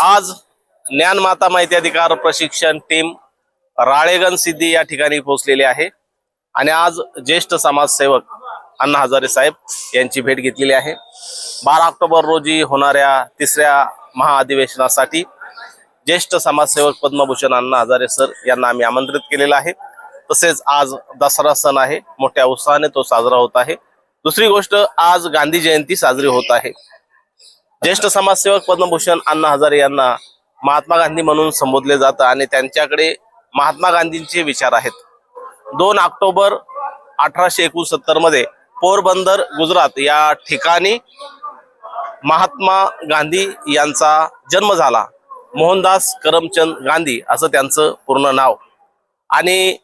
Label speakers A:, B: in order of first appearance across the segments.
A: आज ज्ञानमाता माहिती अधिकार प्रशिक्षण टीम राळेगण सिद्धी या ठिकाणी पोहोचलेली आहे. आणि आज ज्येष्ठ समाजसेवक अण्णा हजारे साहेब यांची भेट घेतलेली आहे. बारा ऑक्टोबर रोजी होणाऱ्या तिसऱ्या महाअधिवेशनासाठी ज्येष्ठ समाजसेवक पद्मभूषण अण्णा हजारे सर यांना आम्ही आमंत्रित केलेलं आहे. तसेच आज दसरा सण आहे. मोठ्या उत्साहाने तो साजरा होत आहे. दुसरी गोष्ट आज गांधी जयंती साजरी होत आहे. ज्येष्ठ समाजसेवक पद्मभूषण अण्णा हजारे यांना महात्मा गांधी म्हणून संबोधले जातं आणि त्यांच्याकडे महात्मा गांधींचे विचार आहेत. दोन ऑक्टोबर अठराशे एकोणसत्तरमध्ये पोरबंदर गुजरात या ठिकाणी महात्मा गांधी यांचा जन्म झाला. मोहनदास करमचंद गांधी असं त्यांचं पूर्ण नाव. आणि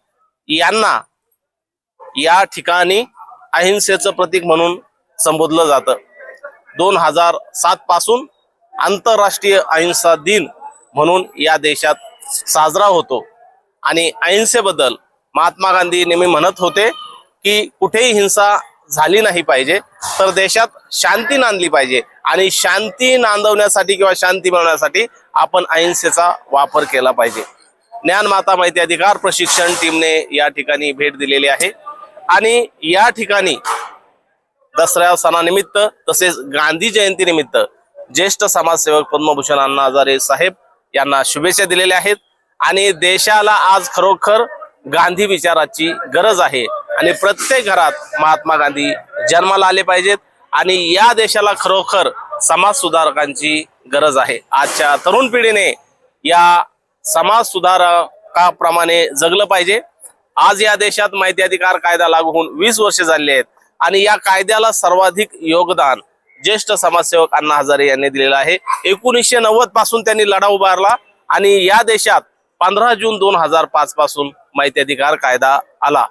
A: यांना या ठिकाणी अहिंसेचं प्रतीक म्हणून संबोधलं जातं. दोन हजार सात पासून आंतरराष्ट्रीय अहिंसा दिन म्हणून या देशात साजरा होतो. आणि अहिंसेबद्दल महात्मा गांधी नेहमी म्हणत होते की कुठेही हिंसा झाली नाही पाहिजे तर देशात शांती नांदली पाहिजे. आणि शांती नांदवण्यासाठी किंवा शांती मिळवण्यासाठी आपण अहिंसेचा वापर केला पाहिजे. ज्ञानमाता माहिती अधिकार प्रशिक्षण टीमने या ठिकाणी भेट दिलेली आहे. आणि या ठिकाणी दसऱ्या सणानिमित्त तसेच गांधी जयंतीनिमित्त ज्येष्ठ समाजसेवक पद्मभूषण अण्णा हजारे साहेब यांना शुभेच्छा दिलेल्या आहेत. आणि देशाला आज खरोखर गांधी विचाराची गरज आहे. आणि प्रत्येक घरात महात्मा गांधी जन्माला आले पाहिजेत. आणि या देशाला खरोखर समाज सुधारकांची गरज आहे. आजच्या तरुण पिढीने या समाज सुधारकाप्रमाणे जगलं पाहिजे. आज या देशात माहिती अधिकार कायदा लागू होऊन वीस वर्ष झाली आहेत. आणि या कायद्याला सर्वाधिक योगदान ज्येष्ठ समाजसेवक अण्णा हजारे यांनी दिलेलं आहे. एकोणीसशे नव्वदपासून त्यांनी लढा उभारला आणि या देशात पंधरा जून दोन हजार पाच पासून माहिती अधिकार कायदा आला.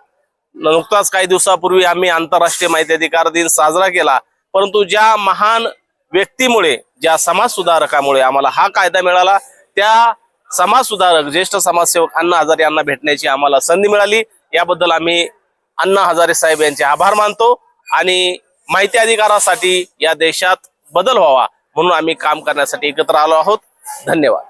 A: नुकताच काही दिवसापूर्वी आम्ही आंतरराष्ट्रीय माहिती अधिकार दिन साजरा केला परंतु ज्या महान व्यक्तीमुळे ज्या समाज सुधारकामुळे आम्हाला हा कायदा मिळाला त्या समाज सुधारक ज्येष्ठ समाजसेवक अण्णा हजारे यांना भेटण्याची आम्हाला संधी मिळाली. याबद्दल आम्ही अण्णा हजारे साहेब यांचे आभार मानतो. आणि माहिती अधिकारासाठी या देशात बदल व्हावा म्हणून आम्ही काम करण्यासाठी एकत्र आलो आहोत. धन्यवाद.